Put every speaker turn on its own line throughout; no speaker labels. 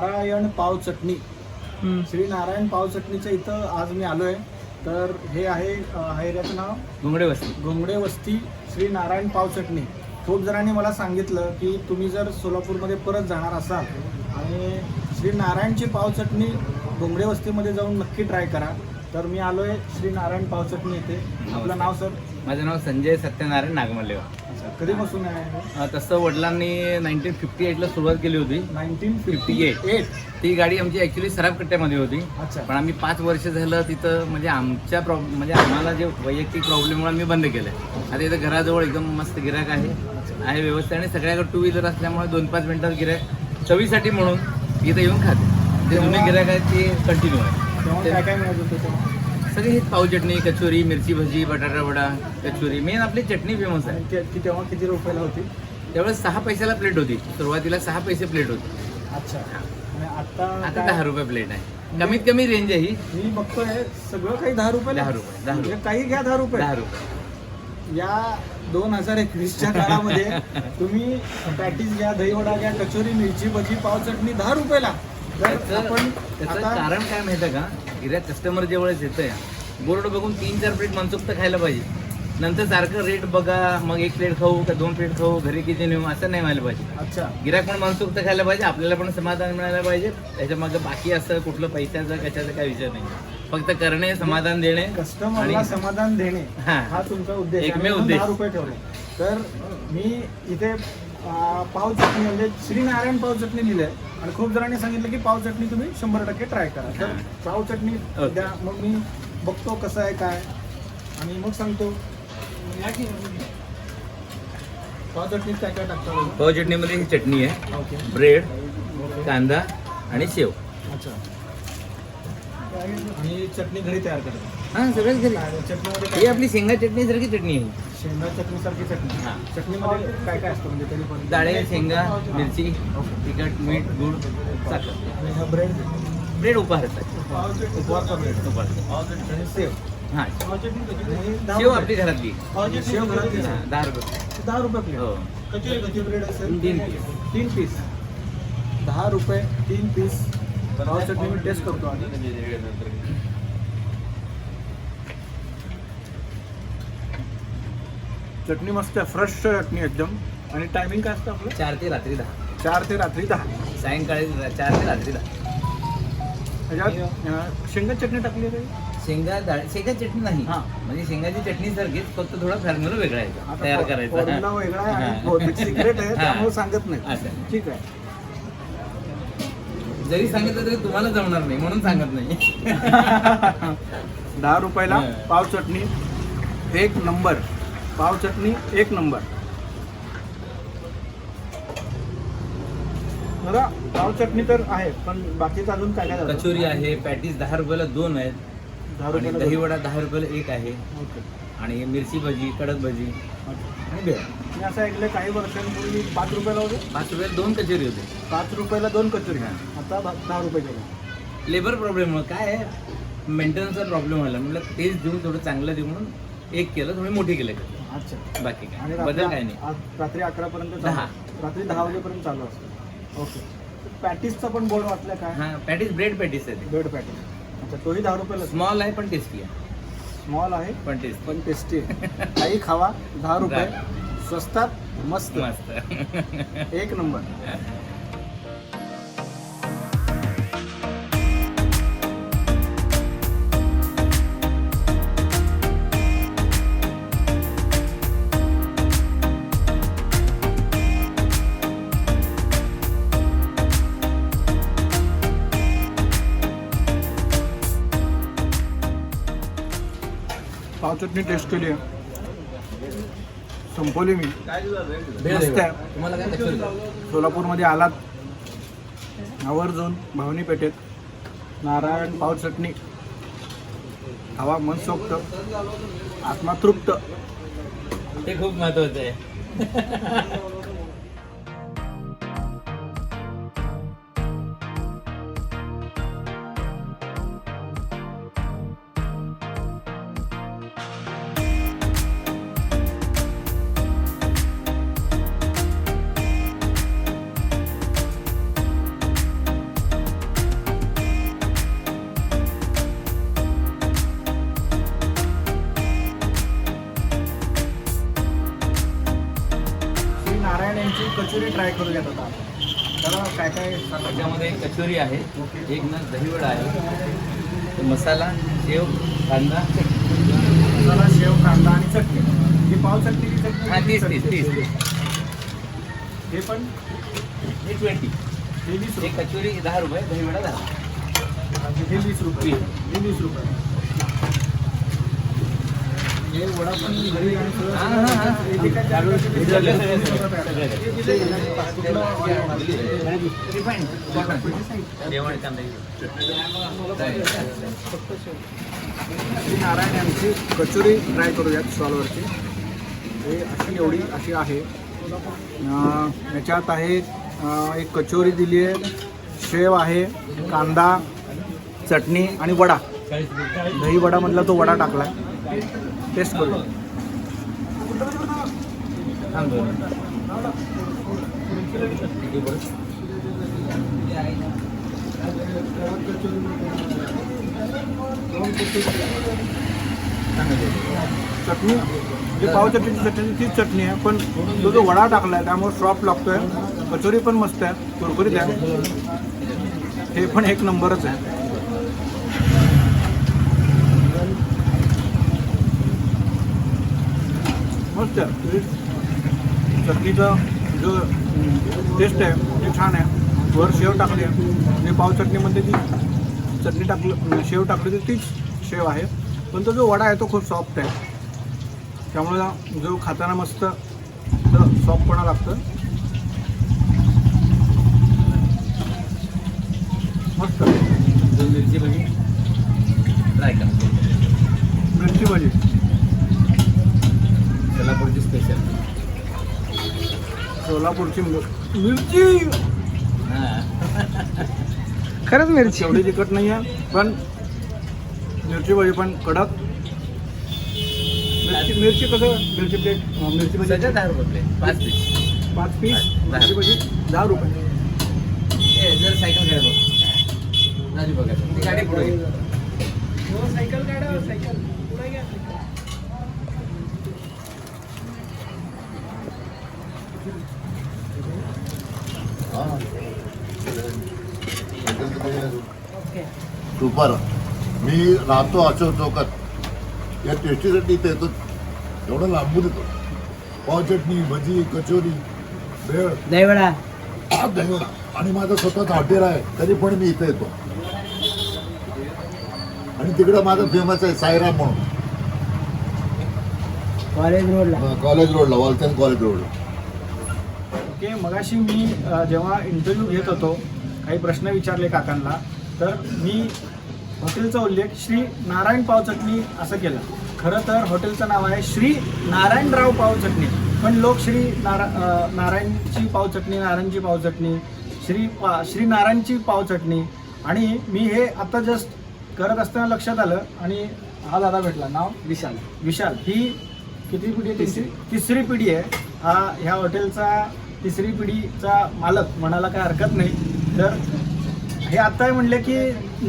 नारायण पाव चटणी. श्री नारायण पाव चटणीच्या इथं आज मी आलोय. तर हे आहे हैऱ्याचं नाव?
घोंगडे वस्ती.
घोंगडे वस्ती श्री नारायण पाव चटणी. खूप जणांनी मला सांगितलं की तुम्ही जर सोलापूरमध्ये परत जाणार असाल आणि श्री नारायणची पाव चटणी घोंगडे वस्तीमध्ये जाऊन नक्की ट्राय करा. तर मी आलोय श्री नारायण पाव चटणी इथे. आपलं नाव सर?
माझं नाव संजय सत्यनारायण नागमल्लेवा.
कधीपासून आहे
अं, तसं वडिलांनी नाईन्टीन फिफ्टी एटला सुरुवात केली होती.
नाईन्टीन
फिफ्टी एट
एट
ती गाडी आमची ॲक्च्युली सराफ कट्ट्यामध्ये होती.
अच्छा.
पण आम्ही पाच वर्ष झालं तिथं म्हणजे आमच्या प्रॉब्लेम म्हणजे आम्हाला जे वैयक्तिक प्रॉब्लेममुळे आम्ही बंद केलं आता इथं घराजवळ एकदम मस्त गिराक आहे. आहे व्यवस्था आणि सगळ्याकडे टू व्हीलर असल्यामुळे दोन पाच मिनिटात गिराक चवीसाठी म्हणून इथं येऊन खाते. जे जुने गिराक आहेत ते कंटिन्यू आहे.
काय काय मिळत होतं तेव्हा?
सगळे हेच पाव चटणी कचोरी मिरची भजी बटाटा वडा कचोरी. मेन आपली चटणी फेमस आहे.
तेव्हा किती रुपयाला होती?
त्यावेळेस सहा पैशाला प्लेट होती. सुरुवातीला सहा पैसे प्लेट होती.
अच्छा. आणि आता?
दहा रुपये प्लेट आहे. कमीत कमी रेंज आहे ही.
मी बघतोय सगळं काही दहा रुपये
दहा रुपये, दहा रुपये.
काही घ्या दहा रुपये.
दहा रुपये.
या दोन हजार एकवीसच्या काळामध्ये तुम्ही पॅटीस घ्या दहीवडा घ्या कचोरी मिरची भजी पाव चटणी दहा रुपयाला.
त्याचं त्याचं
आता
कारण काय माहिती आहे का? गिऱ्हाईक कस्टमर जेवढेच येतंय बोर्ड बघून तीन चार प्लेट मनसोक्त खायला पाहिजे. नंतर सारखं रेट बघा मग एक प्लेट खाऊ का दोन प्लेट खाऊ घरी किती नेऊ असं नाही व्हायला पाहिजे.
अच्छा.
गिराक पण मनसोक्त खायला पाहिजे आपल्याला पण समाधान मिळायला पाहिजे. त्याच्यामागे बाकी असं कुठलं पैशाचं कशाचा काय विषय नाही. फक्त करणे समाधान देणे
कस्टमरला
आणि-
समाधान देणे
हा.
हा तुमचा उद्देश आहे.
एकमेव
म्हणून
उद्देश.
दहा रुपये ठेवले. तर मी इथे पाव चटणी म्हणजे श्रीनारायण पाव चटणी लिहिलंय. आणि खूप जणांनी सांगितलं की पाव चटणी तुम्ही शंभर टक्के ट्राय करा. तर. पाव चटणी. द्या. मग मी बघतो कसं आहे काय. आणि मग सांगतो. पाव चटणीत काय काय टाकता.
पाव चटणीमध्ये ही चटणी आहे.
ओके.
ब्रेड कांदा आणि शेव.
अच्छा. आणि चटणी घरी तयार करतो.
हा सगळंच घरी.
चटणीमध्ये
ही आपली शेंगा चटणी सारखी चटणी आहे.
शेंगा चटणी सारखी चटणी.
हा.
चटणीमध्ये काय काय असतं म्हणजे तरी पण?
डाळे शेंगा मिरची तिखट मीठ गुळ साखर.
आणि हा ब्रेड?
ब्रेड उपहाराचा
उपवासचा ब्रेड.
उपहार.
आणि सेव
हा.
आणि
शेव. आपली घरातली.
शेव घरातली.
हा, दहा रुपये.
दहा रुपये प्लेट.
हो.
कधी कधी ब्रेड असेल.
तीन पीस.
तीन पीस. दहा रुपये तीन पीस. पाव चटणी मी टेस्ट करतो आधी चटणी मस्त आहे फ्रेश चटणी एकदम. आणि टायमिंग काय असतं आपलं?
चार ते रात्री दहा.
चार ते रात्री दहा.
सायंकाळी चार ते रात्री दहा.
अं, शेंगा चटणी टाकली आहे काही?
शेंगा डाळ शेंगा चटणी नाही.
हा.
म्हणजे शेंगाची चटणी सारखीच फक्त थोडा फॉर्म्युला वेगळा आहे
आता
तयार
फॉर्म्युला वेगळा आहे आणि
करायचा
आहे
हा.
त्यामुळे सांगत नाही. ठीक आहे.
जरी सांगितलं तरी तुम्हाला जमणार नाही म्हणून सांगत नाही.
दहा रुपयाला
हा.
पाव चटणी एक नंबर. पाव चटणी एक नंबर. दादा पाव चटणी तर आहे पण बाकीचं अजून काय काय?
कचोरी आहे पॅटीस दहा रुपयाला दोन आहेत.
दहा
आणि
रुपयाला
दहीवडा दहा रुपयाला एक आहे.
ओके.
आणि मिरची भजी कडक भजी.
ओके.
आणि भेळ.
मी असं ऐकलं काही वर्षांपूर्वी पाच रुपयाला होते.
पाच रुपयाला दोन कचोरी होते.
पाच रुपयाला दोन कचोरी.
हा.
आता दहा दहा रुपये केलं.
लेबर प्रॉब्लेम काय आहे? मेंटेनन्सचा प्रॉब्लेम व्हायला म्हटलं टेस्ट देऊन थोडं चांगलं देऊ म्हणून एक केलं थोडी मोठी केलं.
अच्छा.
बाकी
आणि
काय बदल काय
रात्री
नाही
रात्री अकरा पर्यंत चालू
दहा.
असतं. रात्री दहा वाजेपर्यंत चालू असतं. ओके. पॅटीसचा पण बोर्ड वाचला काय
हा पॅटीस ब्रेड पॅटीस आहे
ब्रेड पॅटीस. अच्छा तोही दहा रुपयाला
स्मॉल आहे पण टेस्टी आहे.
स्मॉल आहे
पण टेस्टी.
पण टेस्टी आहे. काही खावा दहा रुपये. स्वस्तात मस्त.
मस्त.
एक नंबर. पाव चटणी टेस्ट केली आहे. संपवली मी. मस्त आहे. सोलापूरमध्ये आलात. आवर्जून भावनी पेठेत. नारायण पाव चटणी हवा मनसोक्त. आत्मा तृप्त.
ते खूप महत्वाचं आहे.
ट्राय करूयात आता चला काय काय
त्याच्यामध्ये कचोरी आहे एक नग दहीवडा आहे मसाला शेव कांदा.
मसाला शेव कांदा आणि चटणी. ही पाव चटणी चटणी
हा तीस तीस तीस
हे पण?
हे ट्वेंटी
हे वीस
एक
रुपये.
कचोरी दहा रुपये दहीवडा दहा.
हे वीस रुपये. हे वीस रुपये. नारायण यांची कचोरी ट्राय करूयात स्टॉलवरची हे अशी एवढी अशी आहे. याच्यात आहे एक कचोरी दिली आहे. शेव आहे कांदा चटणी आणि वडा. दही वडामधला तो वडा टाकला आहे टेस्ट करू. चटणी? जे पाव चटणीची चटणी तीच चटणी आहे पण तो जो वडा टाकला आहे त्यामुळे सॉफ्ट लागतोय. कचोरी पण मस्त आहे कुरकुरीत आहे. हे पण एक नंबरच आहे. मस्त आहे. चटणीचं जो टेस्ट आहे ते छान आहे वर शेव टाकली आहे. म्हणजे पाव चटणीमध्ये जी चटणी टाकली शेव टाकली तर तीच शेव आहे. पण तो जो वडा आहे तो खूप सॉफ्ट आहे. त्यामुळे जो खाताना मस्त सॉफ्टपणा लागतं. मस्त.
मिरची भजी. ट्राय करा.
मिरची भाजी
सोलापूरची स्पेशल
सोलापूरची मिर- मिरची!
खरंच मिरची.
एवढी तिखट नाही आहे पण मिरची भाजी पण कडक. मिरची मिरची कसं? मिरची प्लेट मिरची भाजी
दहा रुपये पाच पीस
पाच पीस
दहा.
मिरची भाजी दहा रुपये.
ए जर सायकल गाडी बघ. राजू बघा. ती गाडी पुढे.
सायकल काढा सायकल
सुपर. मी राहतो अशोक चौकात. या टेस्टीसाठी इथे येतो. एवढं लांबून येतो. पाव चटणी भजी कचोरी भेळ.
दहीवडा.
दहीवडा. आणि माझं स्वतःच हॉटेल आहे. तरी पण मी इथे येतो. आणि तिकडं माझं फेमस आहे साईराम म्हणून.
कॉलेज रोडला.
कॉलेज रोडला वॉलचंद कॉलेज रोडला.
ओके मगाशी मी जेव्हा इंटरव्ह्यू घेत होतो काही प्रश्न विचारले काकांना तर मी हॉटेलचा उल्लेख श्री नारायण पाव चटणी असं केला. खरं तर हॉटेलचं नाव आहे श्री नारायणराव पाव चटणी. पण लोक श्री नारा नारायणची पाव चटणी नारायणची पाव चटणी श्री पा श्री नारायणची पाव चटणी. आणि मी हे आता जस्ट करत असताना लक्षात आलं आणि हा दादा भेटला. नाव? विशाल. विशाल. ही किती पिढी आहे तिसरी. तिसरी पिढी आहे. हा ह्या हॉटेलचा तिसरी पिढीचा मालक म्हणायला काय हरकत नाही. तर हे आत्ता म्हणले की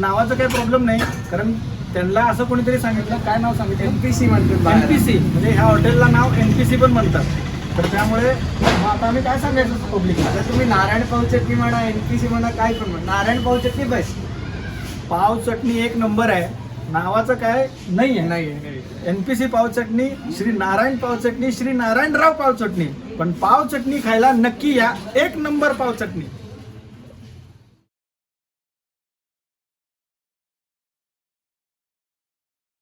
नावाचा काही प्रॉब्लेम नाही. कारण त्यांना असं कोणीतरी सांगितलं. काय नाव सांगितलं? एन पी सी म्हणतात एन पी सी म्हणजे ह्या हॉटेलला नाव एन पी सी पण म्हणतात. तर त्यामुळे मग आता आम्ही काय सांगायचं पब्लिकला
आता तुम्ही नारायण पाव चटणी म्हणा एनपीसी म्हणा काय पण म्हणा. नारायण पाव चटणी बेस्ट
पाव चटणी एक नंबर आहे. नावाचं काय नाही आहे
नाही
एन पी सी पाव चटणी श्री नारायण पाव चटणी श्री नारायणराव पाव चटणी. पण पाव चटणी खायला नक्की या. एक नंबर पाव चटणी.